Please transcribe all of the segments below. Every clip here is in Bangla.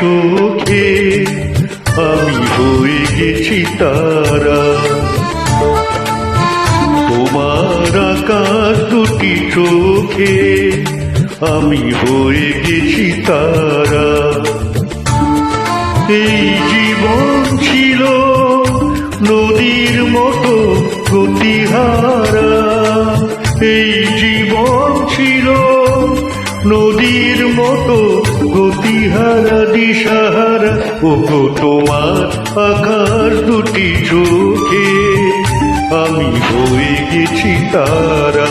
চোখে আমি হয়ে গেছি তারা। তোমার আকাশ দুটি চোখে আমি হয়ে গেছি তারা। এই জীবন ছিল নদীর মতো গতিহারা এই জীবন নদীর মতো গতিহারা দিশাহারা গো তোমার আকার দুটি চোখে আমি হয়ে গেছি তারা।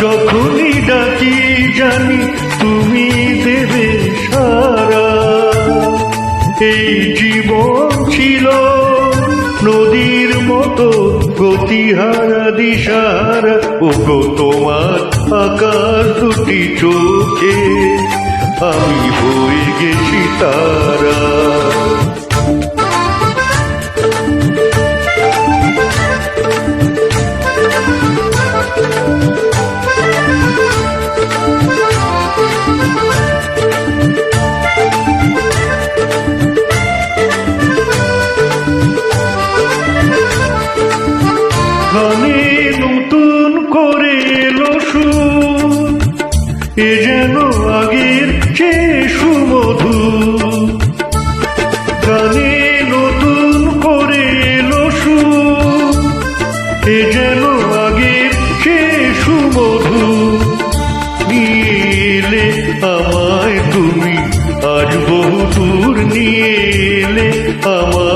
যখনই ডাকি জানি তুমি দেবে সারা। এই জীবন ছিল নদীর মতো গতিহারা দিশারা। ও গো তোমার আকাশ দুটি চোখে আমি হয়ে গেছি তারা। সুর, এ যেন আগের চেয়ে সুমধু গানে নতুন করে এলো এ যেন আগের চেয়ে সুমধু নিয়ে আমায় তুমি, আজ বহু দূর নিয়ে এলে আমায়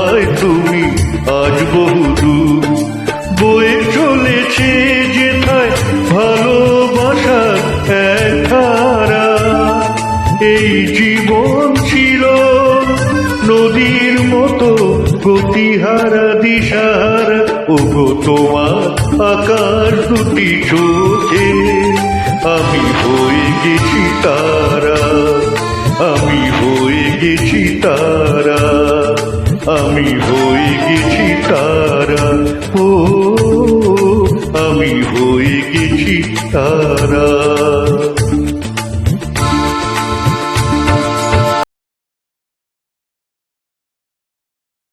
গতিহারা দিশাহারা ও গো তোমার আকার দুটি চোখে। আমি হয়ে গেছি তারা